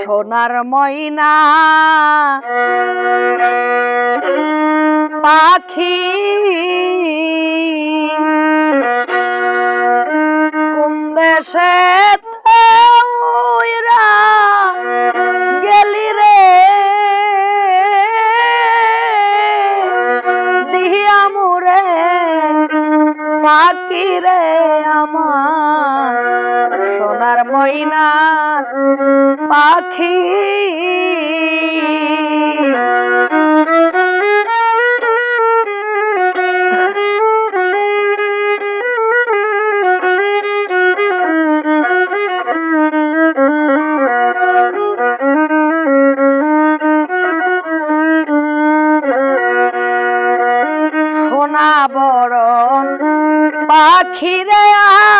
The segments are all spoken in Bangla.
সোনার ময়না পাখি কোন দেশে গেলি রে। দিহিয়া মুরে পাখি রে আমার। সোনার ময়না পাখি। সোনা বরণ পাখিরে আমার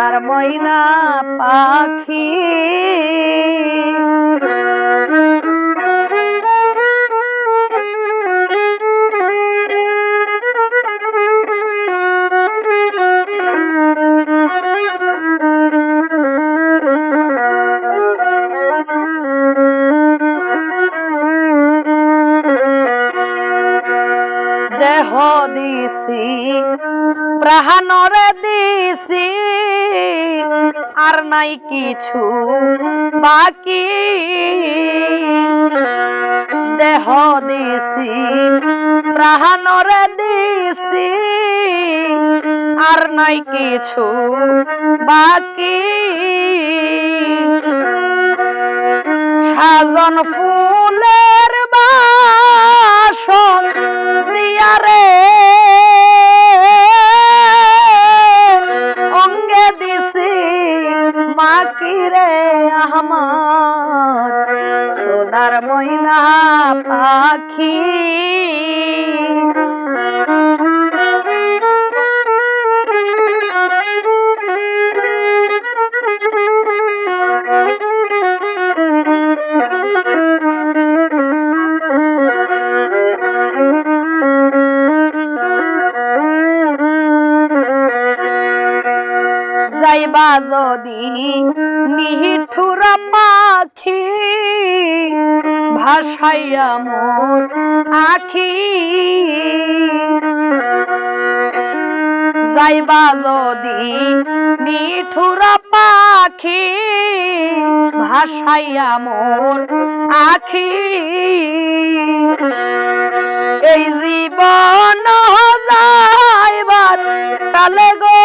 সোনার ময়না পাখি। দেহ দিছি প্রাণরে দিছি। আর নাই কিছু বাকি। দেহ দিছি, প্রাণরে দিছি। আর নাই কিছু বাকি। সাজন ফুলের সোনার ময়না পাখি। যাইবা যদি নিহিঠুর পাখি। ভাসাইয়া মোর আখি। যাইবা যদি নিঠুর পাখি ভাসাইয়া মোর আখি। এই জীবন যাইবার কালে গো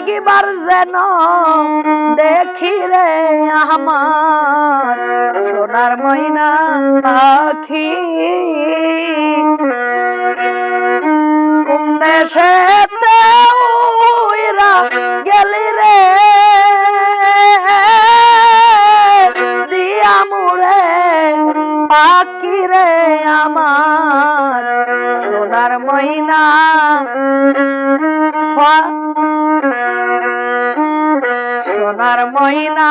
একবার যেন দেখি রে আমার। সোনার ময়না পাখি। উইরা গেলি রে? দিয়া মুরে পাখি রে আমার। সোনার ময়না সোনার ময়না।